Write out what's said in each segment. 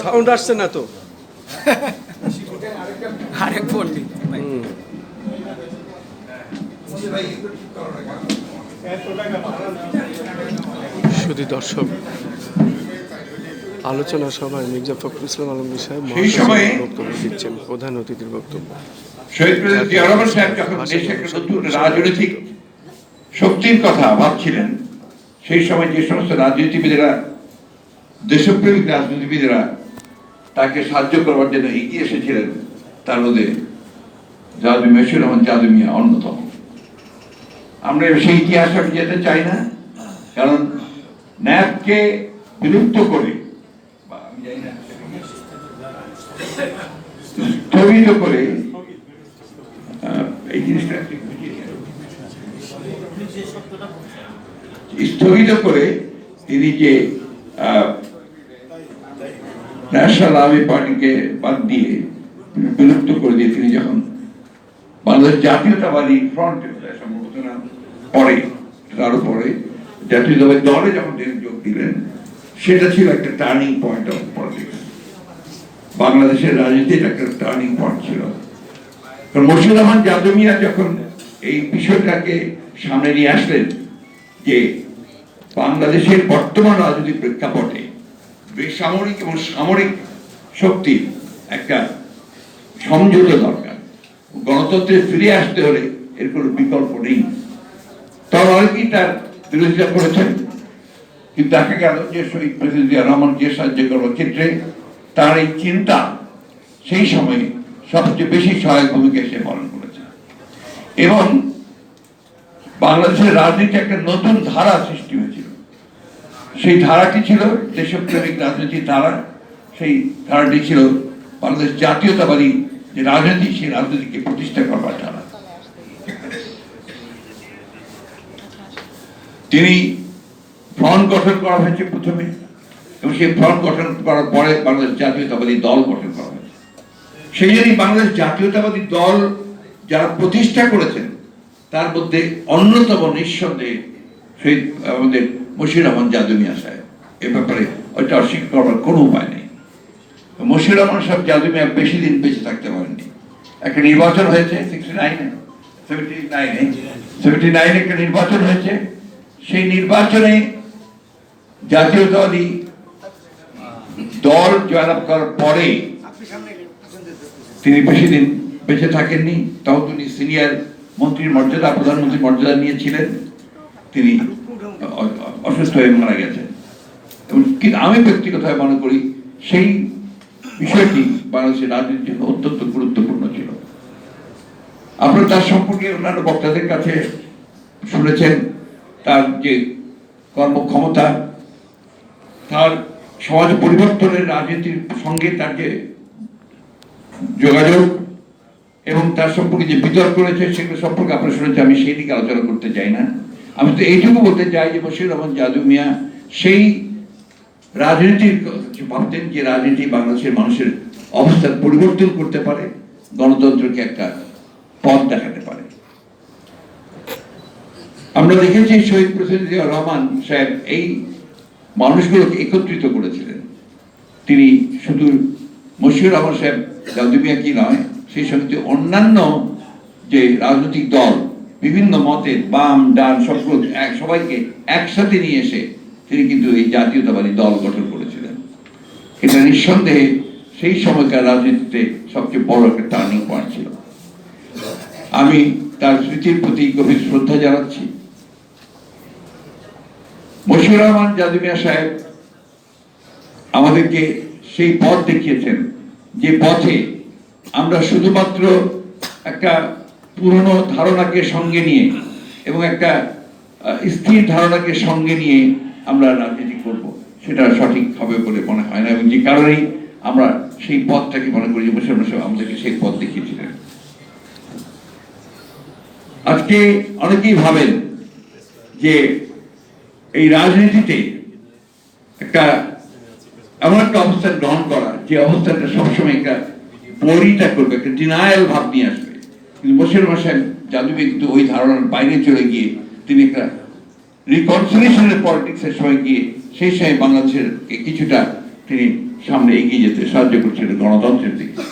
Sound আসছে না তো? আরেক শুধু দর্শক আলোচনা সভায় মির্জা ফখরুল ইসলাম আলমগীর সাহেব বক্তব্য দিচ্ছেন প্রধান অতিথির বক্তব্য। শহীদ প্রেসিডেন্ট জিয়া রহমান সাহেব যখন দেশে একটা নতুন রাজনৈতিক শক্তির কথা ভাবছিলেন সেই সময় যে সমস্ত রাজনীতিবিদেরা, দেশপ্রেমিক রাজনীতিবিদেরা তাকে সাহায্য করবার জন্য এগিয়ে এসেছিলেন, তার মধ্যে জাদু মেশুর রহমান জাদু মিয়া অন্যতম আমরা সেই ইতিহাসে আমি যেতে চাই না, কারণ ন্যাপকে বিলুপ্ত করে স্থগিত করে এই জিনিসটা। স্থগিত করে তিনি যে ন্যাশনাল আর্মি পার্টিকে বাদ দিয়ে বিলুপ্ত করে দিয়ে তিনি যখন বাংলাদেশ জাতীয়তাবাদী ফ্রন্ট সম্ভবত না, পরে, তারও পরে, জাতীয়তাবাদী দলে যখন তিনি যোগ দিলেন, সেটা ছিল একটা টার্নিং পয়েন্ট অফ পলিটিক্স বাংলাদেশের রাজনীতির একটা টার্নিং পয়েন্ট ছিল। মুর্শিদ রহমান যাদবিয়া যখন এই বিষয়টাকে সামনে নিয়ে আসলেন যে বাংলাদেশের বর্তমান রাজনৈতিক প্রেক্ষাপটে বেসামরিক এবং সামরিক শক্তির একটা সমঝোতা দরকার। গণতন্ত্রে ফিরে আসতে হলে এর কোনো বিকল্প নেই। তখন অনেকেই তার বিরোধিতা করেছেন। কিন্তু দেখা গেল যে শহীদ প্রেসিডেন্ট জিয়া রহমানকে সাহায্য করার ক্ষেত্রে তার এই চিন্তা সেই সময়ে সবচেয়ে বেশি সহায়ক ভূমিকা সে পালন করেছে। এবং বাংলাদেশের রাজনীতি একটা নতুন ধারা সৃষ্টি হয়েছিল। সেই ধারাটি ছিল? দেশপ্রেমিক রাজনীতির ধারা। সেই ধারাটি ছিল বাংলাদেশ জাতীয়তাবাদী যে রাজনীতি, সেই রাজনীতিকে প্রতিষ্ঠা করবার ধারা। তিনি ফ্রন্ট গঠন করা হয়েছে প্রথমে, এবং সেই ফ্রন্ট গঠন করার পরে বাংলাদেশ জাতীয়তাবাদী দল গঠন করা হয়েছে। সেই জন্যই বাংলাদেশ জাতীয়তাবাদী দল যারা প্রতিষ্ঠা করেছেন তার মধ্যে অন্যতম নিঃসন্দেহে শহীদ আমাদের মশির রহমান জাদুমিয়া সাহেব এ ব্যাপারে ওইটা অস্বীকার করবার কোনো উপায় নেই। মশির রহমান সাহেব জাদুমিয়া বেশি দিন বেঁচে থাকতে পারেননি। একটা নির্বাচন হয়েছে সিক্সটি নাইনে সেভেন্টি নাইনে সেভেন্টি নাইনে একটা নির্বাচন হয়েছে। সেই নির্বাচনে জাতীয়তাবাদী দল জয়লাভ করার পরে তিনি বেশি দিন বেঁচে থাকেননি। তখন তিনি সিনিয়র মন্ত্রীর মর্যাদা, প্রধানমন্ত্রীর মর্যাদা নিয়েছিলেন। তিনি অসুস্থ হয়ে মারা গেছেন। এবং আমি ব্যক্তিগতভাবে মনে করি, সেই বিষয়টি বাংলাদেশের রাজনীতির জন্য অত্যন্ত গুরুত্বপূর্ণ ছিল। আপনারা তার সম্পর্কে অন্যান্য বক্তাদের কাছে শুনেছেন, তার যে কর্মক্ষমতা, তার সমাজ পরিবর্তনের রাজনীতির সঙ্গে তার যে যোগাযোগ এবং তার সম্পর্কে যে বিতর্ক রয়েছে সেগুলো সম্পর্কে আপনারা শুনেছেন আমি সেই দিকে আলোচনা করতে চাই না। আমি তো এইটুকু বলতে চাই যে বশির রহমান জাদু মিয়া সেই রাজনীতির ভাবতেন যে রাজনীতি বাংলাদেশের মানুষের অবস্থার পরিবর্তন করতে পারে, গণতন্ত্রকে একটা পথ দেখাতে পারে। আমরা দেখেছি শহীদ প্রেসিডেন্ট জিয়া রহমান সাহেব এই মানুষগুলোকে একত্রিত করেছিলেন। তিনি শুধু মশিউর রহমান সাহেব জাদুমিয়া কি নয় সেই সঙ্গে অন্যান্য যে রাজনৈতিক দল, বিভিন্ন মতের বাম, ডান সবগুলো এক, সবাইকে একসাথে নিয়ে এসে তিনি কিন্তু এই জাতীয়তাবাদী দল গঠন করেছিলেন। এটা নিঃসন্দেহে সেই সময়কার রাজনীতিতে সবচেয়ে বড় একটা টার্নিং পয়েন্ট ছিল। আমি তার স্মৃতির প্রতি গভীর শ্রদ্ধা জানাচ্ছি। মশিউর রহমান জাদুমিয়া সাহেব আমাদেরকে সেই পথ দেখিয়েছেন, যে পথে আমরা শুধুমাত্র একটা পুরনো ধারণাকে সঙ্গে নিয়ে এবং একটা স্থির ধারণাকে সঙ্গে নিয়ে আমরা রাজনীতি করব। সেটা সঠিক হবে বলে মনে হয় না এবং যে কারণেই আমরা সেই পথটাকে মনে করি যে মুসলমান সাহেব আমাদেরকে সেই পথ দেখিয়েছিলেন আজকে অনেকেই ভাবেন যে এই রাজনীতিতে একটা, এমন একটা অবস্থান গ্রহণ করা, যে অবস্থানটা সবসময় একটা পরিতা করবে, একটা ডিনায়াল ভাব নিয়ে আসবে। কিন্তু বসির সাহেব জাদুবে কিন্তু ওই ধারণার বাইরে চলে গিয়ে তিনি একটা রিকনসিলেশনের পলিটিক্সের সময় গিয়ে সেই সময় বাংলাদেশের কিছুটা তিনি সামনে এগিয়ে যেতে সাহায্য করছিলেন গণতন্ত্রের দিকে।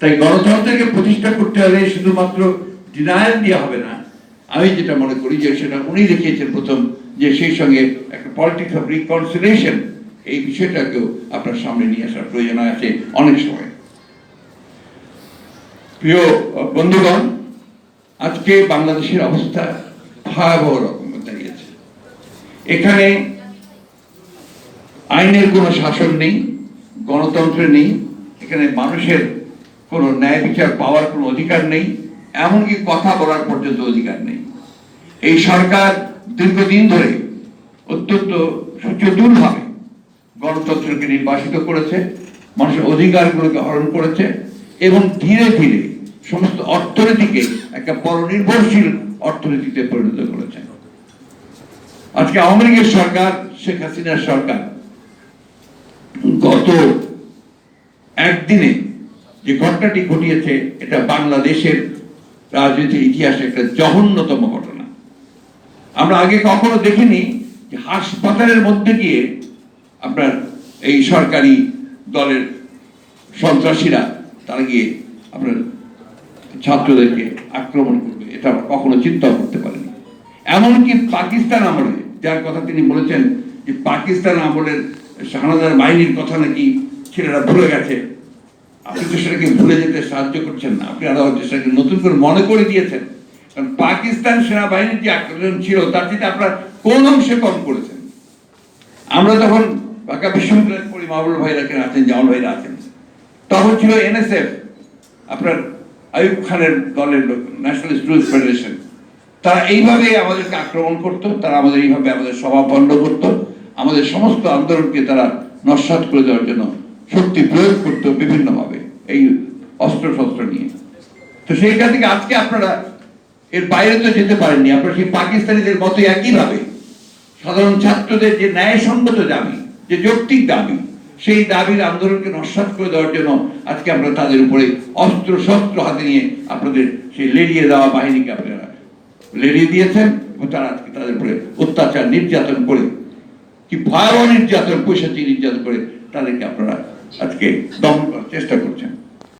তাই গণতন্ত্রকে প্রতিষ্ঠা করতে হলে শুধুমাত্র ডিনায়াল দিয়ে হবে না। আমি যেটা মনে করি যে সেটা উনি দেখিয়েছেন প্রথম যে সেই সঙ্গে একটা পলিটিক্স অফ রিকনসিলেশন এই বিষয়টাকেও আপনার সামনে নিয়ে আসার প্রয়োজন আছে অনেক সময়। প্রিয় বন্ধুগণ, আজকে বাংলাদেশের অবস্থা ভয়াবহ রকম দাঁড়িয়েছে এখানে আইনের কোনো শাসন নেই, গণতন্ত্র নেই, এখানে মানুষের কোনো ন্যায় বিচার পাওয়ার কোনো অধিকার নেই, এমনকি কথা বলার পর্যন্ত অধিকার নেই। এই সরকার দীর্ঘদিন ধরে অত্যন্ত সুচতুরভাবে গণতন্ত্রকে নির্বাসিত করেছে, মানুষের অধিকারগুলোকে হরণ করেছে এবং ধীরে ধীরে সমস্ত অর্থনীতিকে একটা পরনির্ভরশীল অর্থনীতিতে পরিণত করেছে আজকে আওয়ামী লীগের সরকার, শেখ হাসিনার সরকার গত একদিনে যে ঘটনাটি ঘটিয়েছে, এটা বাংলাদেশের রাজনীতির ইতিহাসে একটা জঘন্যতম ঘটনা। আমরা আগে কখনো দেখিনি যে হাসপাতালের মধ্যে গিয়ে আপনার এই সরকারি দলের সন্ত্রাসীরা তারা গিয়ে আপনার ছাত্রদেরকে আক্রমণ করবে, এটা কখনো চিন্তা করতে পারিনি। এমনকি পাকিস্তান আমলে, যার কথা তিনি বলেছেন যে পাকিস্তান আমলের শাহনাদার বাহিনীর কথা নাকি ছেলেরা ভুলে গেছে, আপনি তো সেটাকে ভুলে যেতে সাহায্য করছেন না, আপনি আরও সেটাকে নতুন করে মনে করে দিয়েছেন, কারণ পাকিস্তান সেনাবাহিনীর যে আক্রমণ ছিল, তার চেয়ে আপনারা কোন অংশে কম করেছেন? আমরা যখন ঢাকা বিশ্ববিদ্যালয়ের পড়ি মাহবুল ভাইরা আছেন, জামাল ভাইরা আছেন, তখন ছিল এনএসএফ, আপনার আয়ুব খানের দলের লোক ন্যাশনাল স্টুডেন্টস ফেডারেশন তারা এইভাবে আমাদেরকে আক্রমণ করত, তারা আমাদের এইভাবে আমাদের সভা বন্ধ করত, আমাদের সমস্ত আন্দোলনকে তারা নস্বাত করে দেওয়ার জন্য শক্তি প্রয়োগ করতো বিভিন্নভাবে এই অস্ত্র শস্ত্র নিয়ে। তো সেইখান থেকে আজকে আপনারা এর বাইরে তো যেতে পারেননি, আপনারা সেই পাকিস্তানিদের মতো একইভাবে সাধারণ ছাত্রদের যে ন্যায়সঙ্গত দাবি, যে যৌক্তিক দাবি সেই দাবির আন্দোলনকে নস্বাত করে দেওয়ার জন্য আজকে আমরা তাদের উপরে অস্ত্র শস্ত্র হাতে নিয়ে আপনাদের সেই লেড়িয়ে দেওয়া বাহিনীকে আপনারা লেড়িয়ে দিয়েছেন এবং তারা আজকে তাদের উপরে অত্যাচার, নির্যাতন করে, কি ভয়াবহ নির্যাতন পয়সা নির্যাতন করে তাদেরকে আপনারা আজকে দমন করার চেষ্টা করছেন।